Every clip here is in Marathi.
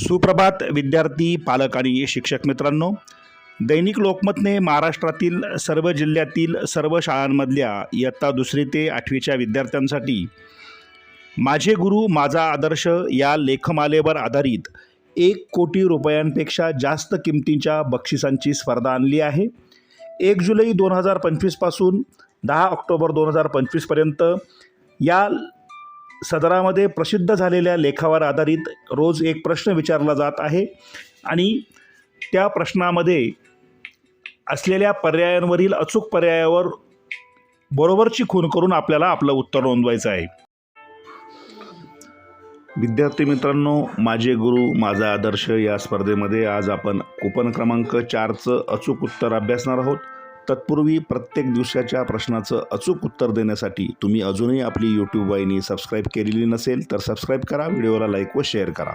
सुप्रभात विद्यार्थी पालक आणि शिक्षक मित्रांनो. दैनिक लोकमतने महाराष्ट्रातील सर्व जिल्ह्यातील सर्व शाळांमधल्या इयत्ता दुसरी ते आठवीच्या विद्यार्थ्यांसाठी माझे गुरु माझा आदर्श या लेखमालेवर आधारित एक कोटी रुपयांपेक्षा जास्त किमतींच्या बक्षिसांची स्पर्धा आणली आहे. एक जुलै दोन हजार पंचवीसपासून दहा ऑक्टोबर दोन हजार पंचवीसपर्यंत या सदरामध्ये प्रसिद्ध झालेल्या लेखावर आधारित रोज एक प्रश्न विचारला जात आहे आणि त्या प्रश्नामध्ये असलेल्या पर्यायांवरील अचूक पर्यायावर बरोबरची खून करून आपल्याला आपलं उत्तर नोंदवायचं आहे. विद्यार्थी मित्रांनो माझे गुरु माझा आदर्श या स्पर्धेमध्ये आज आपण कुपन क्रमांक चारचं अचूक उत्तर अभ्यासणार आहोत. तत्पूर्वी प्रत्येक दिवसाच्या प्रश्नाचं अचूक उत्तर देण्यासाठी तुम्ही अजूनही आपली यूट्यूब वाहिनी सबस्क्राईब केलेली नसेल तर सबस्क्राईब करा व्हिडिओला लाईक व शेअर करा.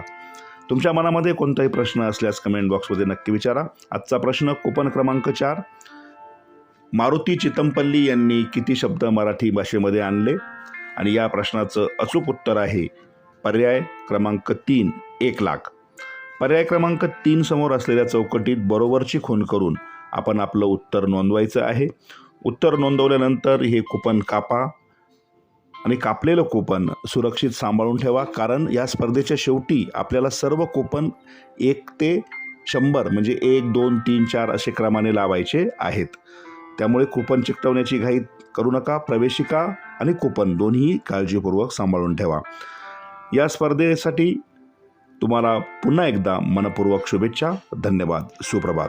तुमच्या मनामध्ये कोणताही प्रश्न असल्यास कमेंट बॉक्समध्ये नक्की विचारा. आजचा प्रश्न कुपन क्रमांक चार. मारुती चितमपल्ली यांनी किती शब्द मराठी भाषेमध्ये आणले? आणि या प्रश्नाचं अचूक उत्तर आहे पर्याय क्रमांक तीन एक लाख. पर्याय क्रमांक तीन समोर असलेल्या चौकटीत बरोबरची खून करून आपण आपलं उत्तर नोंदवायचं आहे. उत्तर नोंदवल्यानंतर हे कुपन कापा आणि कापलेलं कुपन सुरक्षित सांभाळून ठेवा. कारण या स्पर्धेच्या शेवटी आपल्याला सर्व कुपन एक ते शंभर म्हणजे एक दोन तीन चार असे क्रमाने लावायचे आहेत. त्यामुळे कुपन चिकटवण्याची घाई करू नका. प्रवेशिका आणि कुपन दोन्ही काळजीपूर्वक सांभाळून ठेवा. या स्पर्धेसाठी तुम्हाला पुन्हा एकदा मनपूर्वक शुभेच्छा. धन्यवाद. सुप्रभात.